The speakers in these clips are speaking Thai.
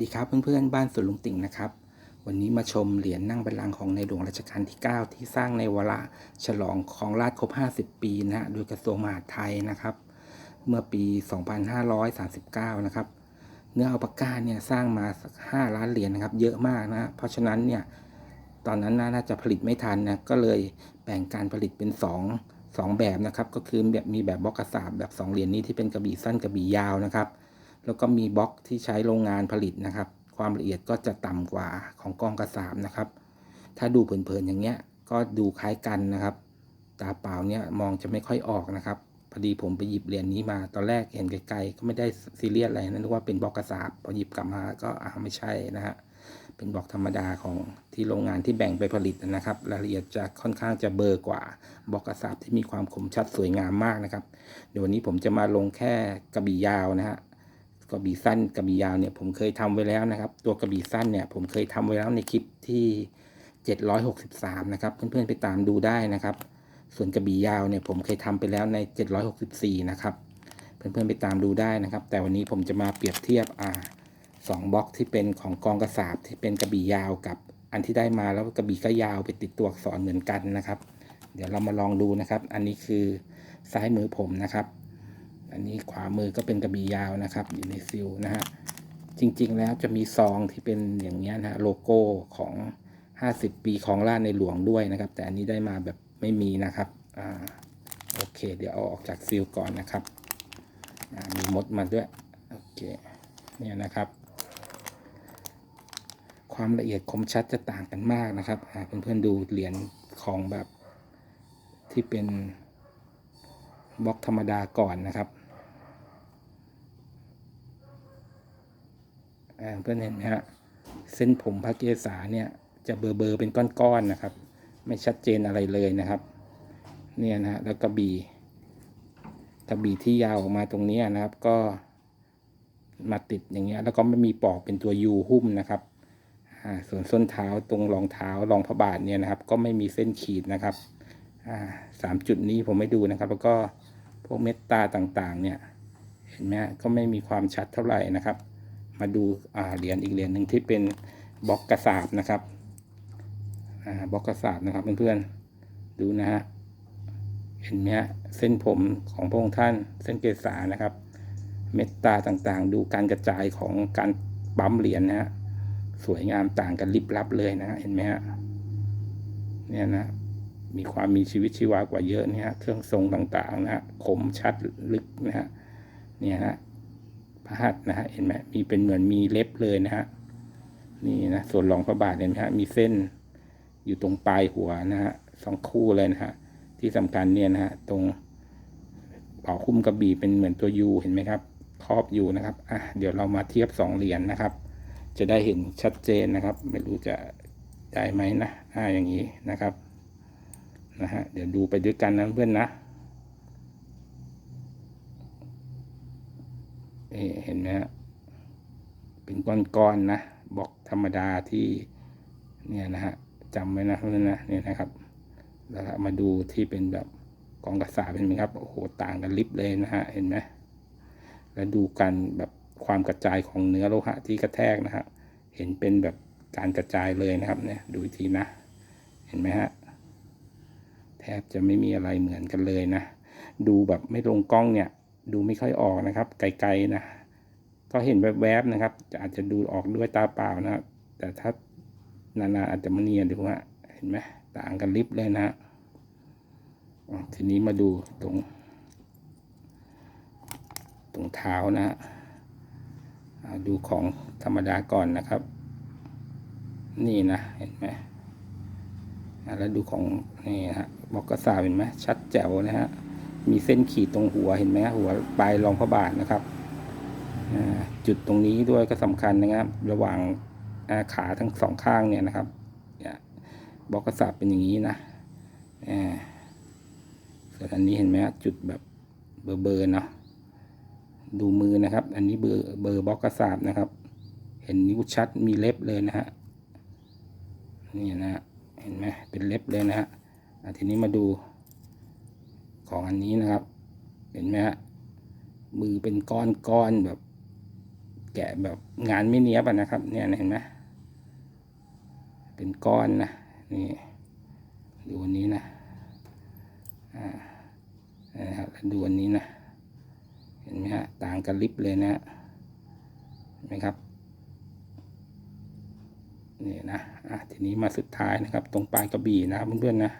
ดีครับเพื่อนๆ บ้านสวนลุงติ่งนะครับ วันนี้มาชมเหรียญนั่งบัลลังก์ของในหลวงรัชกาลที่ 9 ที่สร้างในวาระฉลองของราชครบ 50 ปีนะฮะโดยกระทรวงมหาดไทยนะครับ เมื่อปี 2539 นะครับ เนื้ออัลปาก้าเนี่ยสร้างมาสัก5ล้านเหรียญนะครับ เยอะมากนะฮะเพราะฉะนั้นเนี่ยตอนนั้นน่าจะผลิตไม่ทันนะก็เลยแบ่งการผลิตเป็น 2 2 แบบนะครับ ก็คือแบบมีแบบบล็อกกระสาบแบบ 2 เหรียญนี้ที่เป็นกระบี่สั้นกระบี่ยาวนะครับ แล้วก็มีบล็อกที่ใช้โรงงานผลิตนะครับ ความละเอียดก็จะต่ำกว่าของกล้องกระสาบนะครับ ถ้าดูเผินๆอย่างเงี้ยก็ดูคล้ายกันนะครับ ตาเปล่าเนี่ยมองจะไม่ค่อยออกนะครับพอดีผมไปหยิบเหรียญนี้มาตอนแรกเห็นไกลๆก็ไม่ได้ซีเรียสอะไรนะนึกว่าเป็นบล็อกกระสาบพอหยิบกลับมาก็อ่าไม่ใช่นะฮะเป็นบล็อกธรรมดาของที่โรงงานที่แบ่งไปผลิตนะครับ รายละเอียดจะค่อนข้างจะเบลอกว่าบล็อกกระสาบที่มีความคมชัดสวยงามมากนะครับ เดี๋ยววันนี้ผมจะมาลงแค่กระบี่ยาวนะฮะ กระบี่สั้นกระบี่ยาวเนี่ยผมเคยทำไว้แล้วนะครับ ตัวกระบี่สั้นเนี่ยผมเคยทำไว้แล้วในคลิปที่ 763 นะครับ เพื่อนๆไปตามดูได้นะครับ ส่วนกระบี่ยาวเนี่ยผมเคยทำไปแล้วใน 764 นะครับ เพื่อนๆไปตามดูได้นะครับ แต่วันนี้ผมจะมาเปรียบเทียบอ่าสองบล็อกที่เป็นของกองกระสาบที่เป็นกระบี่ยาวกับอันที่ได้มาแล้วกระบี่ก็ยาวไปติดตัวอักษรเหมือนกันนะครับ เดี๋ยวเรามาลองดูนะครับ อันนี้คือซ้ายมือผมนะครับ อันนี้ขวามือก็เป็นกระบี่ยาวนะครับ อยู่ในซิลนะฮะจริงๆแล้วจะมีซองที่เป็นอย่างเงี้ยนะฮะโลโก้ของ 50 ปีของราชในหลวงด้วยนะครับ แต่อันนี้ได้มาแบบไม่มีนะครับอ่าโอเค เดี๋ยวเอาออกจากซิลก่อนนะครับมีมดมาด้วยโอเคเนี่ยนะครับ ความละเอียดคมชัดจะต่างกันมากนะครับเพื่อนๆดูเหรียญของแบบที่เป็นบล็อกธรรมดาก่อนนะครับ อ่า เพื่อนเห็นไหมฮะเส้นผมพระเกศาเนี่ยจะเบอร์เบอร์เป็นก้อนๆนะครับ ไม่ชัดเจนอะไรเลยนะครับ เนี่ยนะฮะแล้วกระบี่กระบี่ที่ยาวออกมาตรงนี้นะครับ ก็มาติดอย่างเงี้ย แล้วก็ไม่มีปอกเป็นตัวยูหุ้มนะครับอ่าส่วนส้นเท้าตรงรองเท้ารองพระบาทเนี่ยนะครับ ก็ไม่มีเส้นขีดนะครับอ่าสามจุดนี้ผมไม่ดูนะครับ แล้วก็พวกเม็ดตาต่างๆ เนี่ย เห็นไหมก็ไม่มีความชัดเท่าไหร่นะครับ มาดูเหรียญอีกเหรียญหนึ่งที่เป็นบล็อกกระสาบนะครับบล็อกกระสาบนะครับเพื่อนๆดูนะฮะเห็นไหมฮะเส้นผมของพระองค์ท่านเส้นเกษานะครับ เม็ดตาต่างๆ ดูการกระจายของการปั๊มเหรียญนะฮะสวยงามต่างกันลิบลับเลยนะฮะเห็นไหมฮะเนี่ยนะมีความมีชีวิตชีวากว่าเยอะเนี่ยฮะเครื่องทรงต่างๆนะฮะคมชัดลึกนะฮะเนี่ยฮะ พระหัตนะฮะเห็นไหมมีเป็นเหมือนมีเล็บเลยนะฮะนี่นะส่วนรองพระบาทเห็นไหมฮะมีเส้นอยู่ตรงปลายหัวนะฮะสองคู่เลยนะฮะที่สำคัญเนี่ยนะฮะตรงเป่าคุ้มกระบี่เป็นเหมือนตัวยูเห็นไหมครับครอบอยู่นะครับอะเดี๋ยวเรามาเทียบสองเหรียญนะครับ จะได้เห็นชัดเจนนะครับ ไม่รู้จะได้ไหมนะอ่าอย่างนี้นะครับนะฮะเดี๋ยวดูไปด้วยกันนะเพื่อนนะ เอ่เห็นไหมฮะเป็นก้อนๆนะบอกธรรมดาที่เนี่ยนะฮะจำไว้นะเพื่อนนะเนี่ยนะครับแล้วมาดูที่เป็นแบบกองกระสาเป็นไหมครับโอ้โหต่างกันลิบเลยนะฮะเห็นไหมแล้วดูกันแบบความกระจายของเนื้อโลหะที่กระแทกนะฮะเห็นเป็นแบบการกระจายเลยนะครับเนี่ยดูทีนะ เห็นไหมฮะแทบจะไม่มีอะไรเหมือนกันเลยนะ ดูแบบไม่ลงกล้องเนี่ย ดูไม่ค่อยออกนะครับ ไกลๆนะ ก็เห็นแวบๆนะครับจะอาจจะดูออกด้วยตาเปล่านะครับแต่ถ้านานๆอาจจะมาเนียนดูฮะเห็นไหมต่างกันลิบเลยนะฮะทีนี้มาดูตรง ตรงเท้านะฮะดูของธรรมดาก่อนนะครับ นี่นะเห็นไหมแล้วดูของนี่ฮะบอกกระสาเห็นไหมชัดแจ๋วนะฮะ มีเส้นขีดตรงหัวเห็นไหมหัวปลายรองพระบาทนะครับจุดตรงนี้ด้วยก็สำคัญนะครับ ระหว่างาขาทั้งสองข้างเนี่ยนะครับเนี่ยบอกกระสาบเป็นอย่างนี้นะอ่าส่วนอันนี้เห็นไหมจุดแบบเบอร์เบอร์เนาะดูมือนะครับ อันนี้เบอร์เบอร์บล็อกกระสาบนะครับ เห็นนิ้วชัดมีเล็บเลยนะฮะนี่นะเห็นไหมเป็นเล็บเลยนะฮะทีนี้มาดู ของอันนี้นะครับ เห็นไหมฮะมือเป็นก้อนก้อนแบบ แกะแบบงานไม่เนี้ยบะนะครับ เนี่ยเห็นไหมเป็นก้อนนะนี่ดูอันนี้นะอ่านะครับดูอันนี้นะเห็นไหมฮะต่างกันลิบเลยนะฮะเห็นไหมครับนี่นะอะทีนี้มาสุดท้ายนะครับ ตรงปลายกระบี่นะครับเพื่อนๆนะ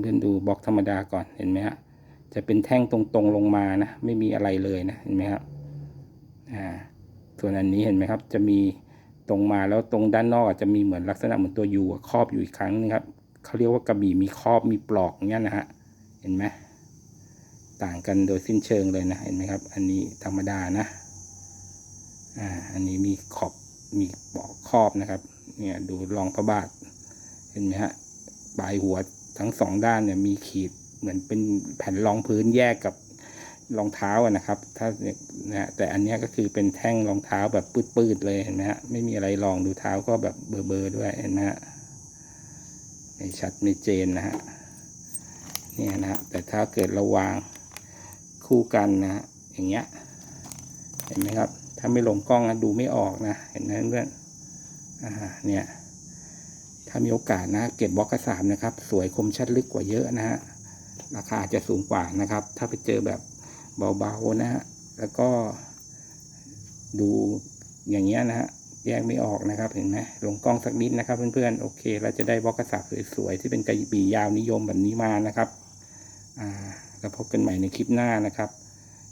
เพื่อนดูบล็อกธรรมดาก่อนเห็นไหมฮะจะเป็นแท่งตรงๆลงมานะไม่มีอะไรเลยนะเห็นไหมครับอ่าส่วนอันนี้เห็นไหมครับ จะมีตรงมาแล้วตรงด้านนอกอะจะมีเหมือนลักษณะเหมือนตัวยูอะครอบอยู่อีกครั้งนึงครับเขาเรียกว่ากระบี่มีครอบมีปลอกเงี้ยนะฮะเห็นไหมต่างกันโดยสิ้นเชิงเลยนะเห็นไหมครับ อันนี้ธรรมดานะอ่าอันนี้มีขอบมีปลอกครอบนะครับ เนี่ยดูรองพระบาทเห็นไหมฮะปลายหัว ทั้งสองด้านเนี่ยมีขีดเหมือนเป็นแผ่นรองพื้นแยกกับรองเท้านะครับ ถ้าเนี่ยนะแต่อันนี้ก็คือเป็นแท่งรองเท้าแบบปืดๆเลยเห็นไหมฮะไม่มีอะไรรองดูเท้าก็แบบเบลอๆด้วยเห็นไหมฮะไม่ชัดไม่เจนนะฮะเนี่ยนะฮะแต่ถ้าเกิดเราวางคู่กันนะฮะอย่างเงี้ย เห็นไหมครับ ถ้าไม่ลงกล้องนะดูไม่ออกนะ เห็นไหมเพื่อนอ่าเนี่ย ถ้ามีโอกาสนะเก็บบล็อกกระสามนะครับ สวยคมชัดลึกกว่าเยอะนะฮะราคาจะสูงกว่านะครับ ถ้าไปเจอแบบเบาๆนะฮะแล้วก็ดูอย่างเงี้ยนะฮะแยกไม่ออกนะครับเห็นไหมลงกล้องสักนิดนะครับ เพื่อนๆโอเคเราจะได้บล็อกกระสาบสวยๆที่เป็นกระบี่ยาวนิยมแบบนี้มานะครับ อ่าแล้วพบกันใหม่ในคลิปหน้านะครับ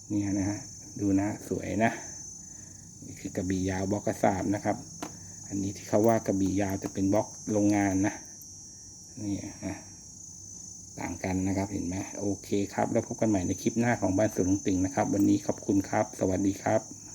เนี่ยนะฮะดูนะสวยนะนี่คือกระบี่ยาวบล็อกกระสาบนะครับ อันนี้ที่เขาว่ากระบี่ยาวจะเป็นบล็อกโรงงานนะนี่นะต่างกันนะครับเห็นไหมโอเคครับ แล้วพบกันใหม่ในคลิปหน้าของบ้านสวนลุงติ่งนะครับ วันนี้ขอบคุณครับ สวัสดีครับ